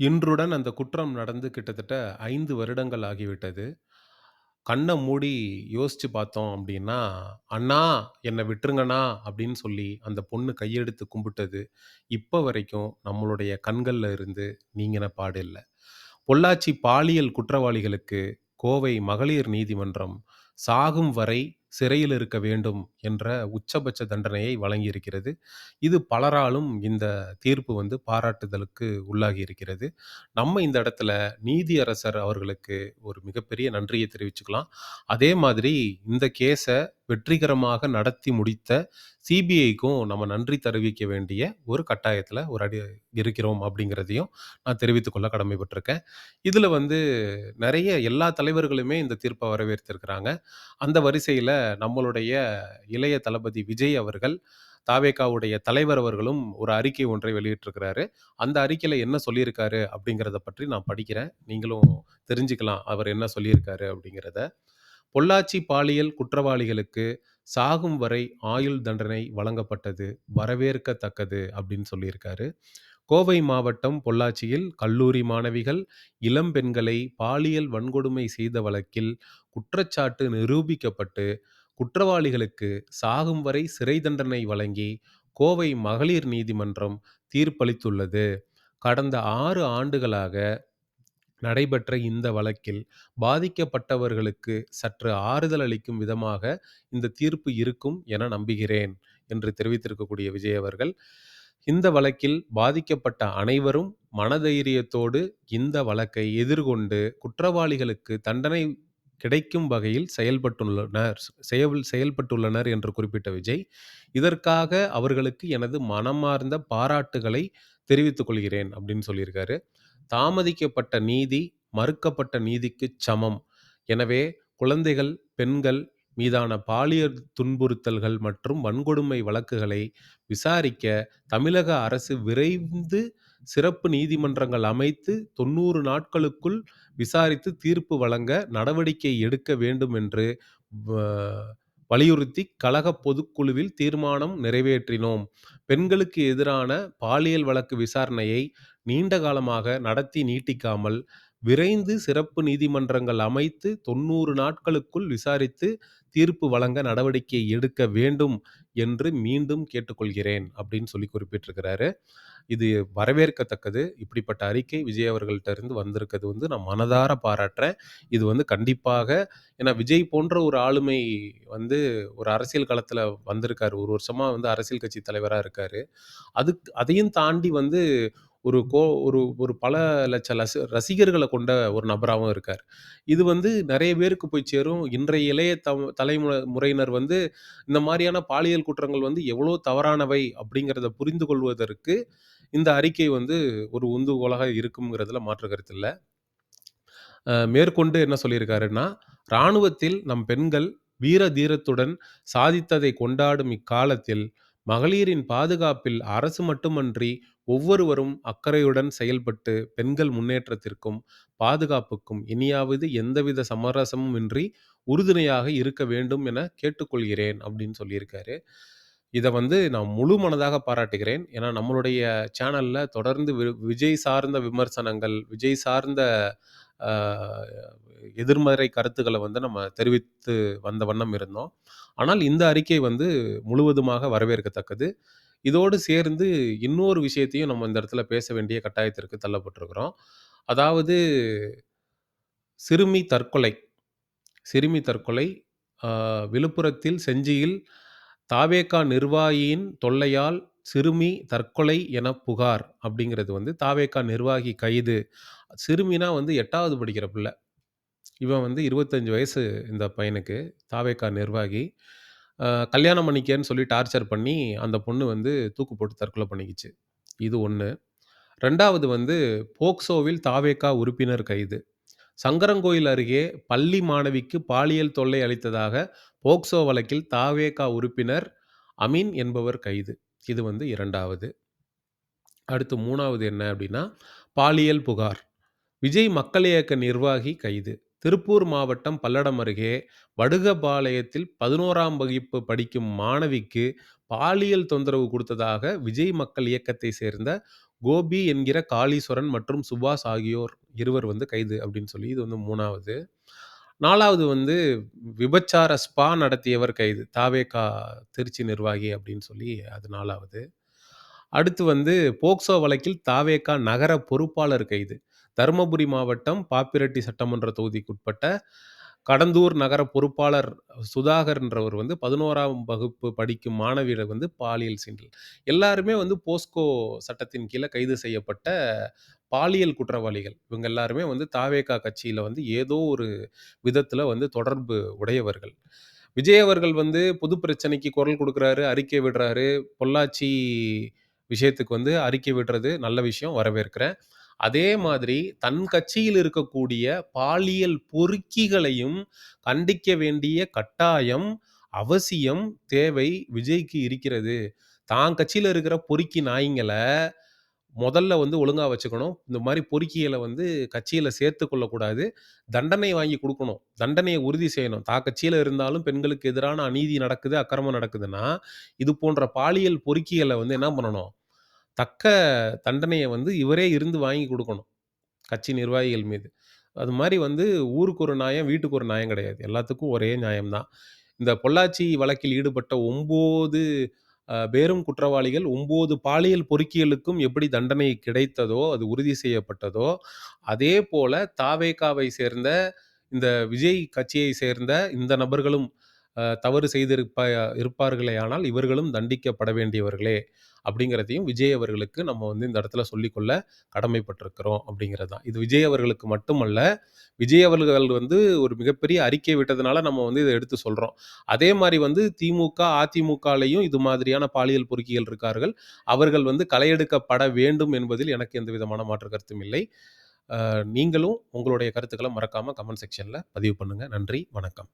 இன்றுடன் அந்த குற்றம் நடந்து கிட்டத்தட்ட 5 வருடங்கள் ஆகிவிட்டது. கண்ண மூடி யோசிச்சு பார்த்தோம் அப்படின்னா "அண்ணா என்ன விட்டுருங்கண்ணா" அப்படின்னு சொல்லி அந்த பொண்ணு கையெடுத்து கும்பிட்டது, இப்ப வரைக்கும் நம்மளுடைய கண்கள்ல இருந்து நீங்கின பாடு இல்ல. பொள்ளாச்சி பாலியல் குற்றவாளிகளுக்கு கோவை மகளிர் நீதிமன்றம் சாகும் வரை சிறையில் இருக்க வேண்டும் என்ற உச்சபட்ச தண்டனையை வழங்கியிருக்கிறது. இது பலராலும் இந்த தீர்ப்பு வந்து பாராட்டுதலுக்கு உள்ளாகி இருக்கிறது. நம்ம இந்த இடத்துல நீதியரசர் அவர்களுக்கு ஒரு மிகப்பெரிய நன்றியை தெரிவிச்சுக்கலாம். அதே மாதிரி இந்த கேஸ வெற்றிகரமாக நடத்தி முடித்த சிபிஐக்கும் நம்ம நன்றி தெரிவிக்க வேண்டிய ஒரு கட்டாயத்துல ஒரு அடி இருக்கிறோம் அப்படிங்கிறதையும் நான் தெரிவித்துக் கொள்ள இதில் இதுல வந்து நெறைய எல்லா தலைவர்களுமே இந்த தீர்ப்ப வரவேற்றிருக்கிறாங்க. அந்த வரிசையில நம்மளுடைய இளைய தளபதி விஜய் அவர்கள், தாவேகாவுடைய தலைவர் அவர்களும் ஒரு அறிக்கை ஒன்றை வெளியிட்டிருக்கிறாரு. அந்த அறிக்கையில் என்ன சொல்லியிருக்காரு அப்படிங்கிறத பற்றி நான் படிக்கிறேன். நீங்களும் தெரிஞ்சுக்கலாம் அவர் என்ன சொல்லியிருக்காரு அப்படிங்கிறத "பொள்ளாச்சி பாலியல் குற்றவாளிகளுக்கு சாகும் வரை ஆயுள் தண்டனை வழங்கப்பட்டது வரவேற்கத்தக்கது" அப்படின்னு சொல்லியிருக்காரு. கோவை மாவட்டம் பொள்ளாச்சியில் கல்லூரி மாணவிகள், இளம் பெண்களை பாலியல் வன்கொடுமை செய்த வழக்கில் குற்றச்சாட்டு நிரூபிக்கப்பட்டு, குற்றவாளிகளுக்கு சாகும் வரை சிறை தண்டனை வழங்கி கோவை மகளிர் நீதிமன்றம் தீர்ப்பளித்துள்ளது. கடந்த ஆறு ஆண்டுகளாக நடைபெற்ற இந்த வழக்கில் பாதிக்கப்பட்டவர்களுக்கு சற்று ஆறுதல் அளிக்கும் விதமாக இந்த தீர்ப்பு இருக்கும் என நம்புகிறேன் என்று தெரிவித்திருக்கக்கூடிய விஜய் அவர்கள், இந்த வழக்கில் பாதிக்கப்பட்ட அனைவரும் மனதைரியத்தோடு இந்த வழக்கை எதிர்கொண்டு குற்றவாளிகளுக்கு தண்டனை கிடைக்கும் வகையில் செயல்பட்டுள்ளனர் செயல் செயல்பட்டுள்ளனர் என்று குறிப்பிட்ட விஜய், இதற்காக அவர்களுக்கு எனது மனமார்ந்த பாராட்டுகளை தெரிவித்துக் கொள்கிறேன் அப்படின்னு சொல்லியிருக்காரு. தாமதிக்கப்பட்ட நீதி மறுக்கப்பட்ட நீதிக்குச் சமம். எனவே குழந்தைகள், பெண்கள் மீதான பாலியல் துன்புறுத்தல்கள் மற்றும் வன்கொடுமை வழக்குகளை விசாரிக்க தமிழக அரசு விரைந்து சிறப்பு நீதிமன்றங்கள் அமைத்து 90 நாட்களுக்குள் விசாரித்து தீர்ப்பு வழங்க நடவடிக்கை எடுக்க வேண்டும் என்று வலியுறுத்தி கழக பொதுக்குழுவில் தீர்மானம் நிறைவேற்றினோம். பெண்களுக்கு எதிரான பாலியல் வழக்கு விசாரணையை நீண்ட காலமாக நடத்தி நீட்டிக்காமல், விரைந்து சிறப்பு நீதிமன்றங்கள் அமைத்து 90 நாட்களுக்குள் விசாரித்து தீர்ப்பு வழங்க நடவடிக்கை எடுக்க வேண்டும் என்று மீண்டும் கேட்டுக்கொள்கிறேன் அப்படின்னு சொல்லி குறிப்பிட்டிருக்கிறாரு. இது வரவேற்கத்தக்கது. இப்படிப்பட்ட அறிக்கை விஜய் அவர்கள்ட்ட இருந்து வந்திருக்கிறது வந்து நான் மனதார பாராட்டுறேன். இது வந்து கண்டிப்பாக ஏன்னா விஜய் போன்ற ஒரு ஆளுமை வந்து ஒரு அரசியல் களத்தில் வந்திருக்காரு. ஒரு வருஷமா வந்து அரசியல் கட்சி தலைவராக இருக்காரு. அதுக் அதையும் தாண்டி வந்து ஒரு கோ ஒரு ஒரு பல லட்ச லச ரசிகர்கள கொண்ட ஒரு நபராவும் இருக்காரு. இது வந்து நெறைய பேருக்கு போய் சேரும். இன்றைய இளைய தம் தலைமுறை முறையினர் வந்து இந்த மாரியான பாலியல் குற்றங்கள் வந்து எவ்வளோ தவறானவை அப்படிங்கிறத புரிந்து கொள்வதற்கு இந்த அறிக்கை வந்து ஒரு உந்துகோலாக இருக்கும்ங்கிறதுல மாற்று கருத்து இல்ல. அ மேற்கொண்டு என்ன சொல்லியிருக்காருன்னா, "ராணுவத்தில் நம் பெண்கள் வீர தீரத்துடன் சாதித்ததை கொண்டாடும் இக்காலத்தில், மகளிரின் பாதுகாப்பில் அரசு மட்டுமன்றி ஒவ்வொருவரும் அக்கறையுடன் செயல்பட்டு பெண்கள் முன்னேற்றத்திற்கும், பாதுகாப்புக்கும் இனியாவது எந்தவித சமரசமும் இன்றி உறுதுணையாக இருக்க வேண்டும் என கேட்டுக்கொள்கிறேன்" அப்படின்னு சொல்லியிருக்காரு. இத வந்து நான் முழு மனதாக பாராட்டுகிறேன். ஏன்னா நம்மளுடைய சேனல்ல தொடர்ந்து வி விஜய் சார்ந்த விமர்சனங்கள், விஜய் சார்ந்த அ எதிர்மறை கருத்துக்கள வந்து நம்ம தெரிவித்து வந்த வண்ணம் இருந்தோம். ஆனால் இந்த அறிக்கை வந்து முழுவதுமாக வரவேற்கத்தக்கது. இதோடு சேர்ந்து இன்னொரு விஷயத்தையும் நம்ம இந்த இடத்துல பேச வேண்டிய கட்டாயத்திற்கு தள்ளப்பட்டிருக்கிறோம். அதாவது சிறுமி தற்கொலை சிறுமி தற்கொலை அ விழுப்புரத்தில் செஞ்சியில் தாவேகா நிர்வாகியின் தொல்லையால் சிறுமி தற்கொலை என புகார் அப்படிங்கிறது வந்து தாவேகா நிர்வாகி கைது. சிறுமினா வந்து 8வது படிக்கிற பிள்ள. இவன் வந்து 25 வயசு இந்த பையனுக்கு. தாவேகா நிர்வாகி. அ கல்யாணம் பண்ணிக்கன்னு சொல்லி டார்ச்சர் பண்ணி அந்த பொண்ணு வந்து தூக்கு போட்டு தற்கொலை பண்ணிக்கிச்சு. இது 1. 2வது வந்து போக்சோவில் தாவேகா உறுப்பினர் கைது. சங்கரன்கோயில் அருகே பள்ளி மாணவிக்கு பாலியல் தொல்லை அளித்ததாக போக்சோ வழக்கில் தாவேகா உறுப்பினர் அமீன் என்பவர் கைது. இது வந்து 2வது. அடுத்து 3வது என்ன அப்படின்னா பாலியல் புகார். விஜய் மக்கள் இயக்க நிர்வாகி கைது. திருப்பூர் மாவட்டம் பல்லடம் அருகே வடுகபாளையத்தில் 11ஆம் வகுப்பு படிக்கும் மாணவிக்கு பாலியல் தொந்தரவு கொடுத்ததாக விஜய் மக்கள் இயக்கத்தை சேர்ந்த கோபி என்கிற காளீஸ்வரன் மற்றும் சுபாஷ் ஆகியோர் இருவர் வந்து கைது அப்படின்னு சொல்லி இது வந்து 3வது. 4வது வந்து விபச்சார ஸ்பா நடத்தியவர் கைது. தாவேகா திருச்சி நிர்வாகி அப்படின்னு சொல்லி அது நாலாவது அடுத்து வந்து போக்சோ வழக்கில் தாவேகா நகர பொறுப்பாளர் கைது. தருமபுரி மாவட்டம் பாப்பிரெட்டி சட்டமன்ற தொகுதிக்குட்பட்ட கடந்தூர் நகர பொறுப்பாளர் சுதாகர்ன்றவர் வந்து 11ஆம் வகுப்பு படிக்கும் மாணவியர் வந்து பாலியல் சீண்டல். எல்லாருமே வந்து போஸ்கோ சட்டத்தின் கீழே கைது செய்யப்பட்ட பாலியல் குற்றவாளிகள். இவங்க எல்லாருமே வந்து தாவேகா கட்சியில் வந்து ஏதோ ஒரு விதத்தில் வந்து தொடர்பு உடையவர்கள். விஜய் அவர்கள் வந்து பொது பிரச்சனைக்கு குரல் கொடுக்குறாரு அறிக்கை விடுறாரு. பொள்ளாச்சி விஷயத்துக்கு வந்து அறிக்கை விடுறது நல்ல விஷயம், வரவேற்கிறேன். அதே மாதிரி தன் கட்சியில் இருக்கக்கூடிய பாலியல் பொறுக்கிகளையும் கண்டிக்க வேண்டிய கட்டாயம், அவசியம், தேவை விஜய்க்கு இருக்கிறது. தான் கட்சியில் இருக்கிற பொறுக்கி நாய்ங்களை முதல்ல வந்து ஒழுங்காக வச்சுக்கணும். இந்த மாதிரி பொறுக்கிகளை வந்து கட்சியில் சேர்த்து கொள்ளக்கூடாது. தண்டனை வாங்கி கொடுக்கணும் தண்டனையை உறுதி செய்யணும். தான் கட்சியில் இருந்தாலும் பெண்களுக்கு எதிரான அநீதி நடக்குது, அக்கிரமம் நடக்குதுன்னா, இது போன்ற பாலியல் பொறுக்கிகளை வந்து என்ன பண்ணணும்? தக்க தண்டனைய வந்து இவரே இருந்து வாங்கி குடுக்கணும். கட்சி நிர்வாகிகள் மீது. அது மாரி வந்து ஊருக்கு ஒரு நாயம், வீட்டுக்கு ஒரு நியாயம் கிடையாது. எல்லாத்துக்கும் ஒரே நியாயம் தான். இந்த பொள்ளாச்சி வழக்கில் ஈடுபட்ட 9 அ பேரும் குற்றவாளிகள் 9 பாலியல் பொறுக்கிகளுக்கும் எப்படி தண்டனை கிடைத்ததோ, அது உறுதி செய்யப்பட்டதோ, அதேபோல தாவேகாவை சேர்ந்த இந்த விஜய் கட்சியை சேர்ந்த இந்த நபர்களும் தவறு செய்திருப்ப இருப்பார்களேயானால், இவர்களும் தண்டிக்கப்பட வேண்டியவர்களே அப்படிங்கிறதையும் விஜய் அவர்களுக்கு நம்ம வந்து இந்த இடத்துல சொல்லிக்கொள்ள கடமைப்பட்டிருக்கிறோம் அப்படிங்கிறது தான். இது விஜய் அவர்களுக்கு மட்டுமல்ல, விஜய் அவர்கள் வந்து ஒரு மிகப்பெரிய அறிக்கை விட்டதுனால நம்ம வந்து இதை எடுத்து சொல்கிறோம் அதே மாதிரி வந்து திமுக, அதிமுகலையும் இது மாதிரியான பாலியல் பொறுக்கிகள் இருக்கார்கள். அவர்கள் வந்து களையெடுக்கப்பட வேண்டும் என்பதில் எனக்கு எந்த விதமான மாற்று கருத்தும் இல்லை. நீங்களும் உங்களுடைய கருத்துக்களை மறக்காமல் கமெண்ட் செக்ஷனில் பதிவு பண்ணுங்கள் நன்றி, வணக்கம்.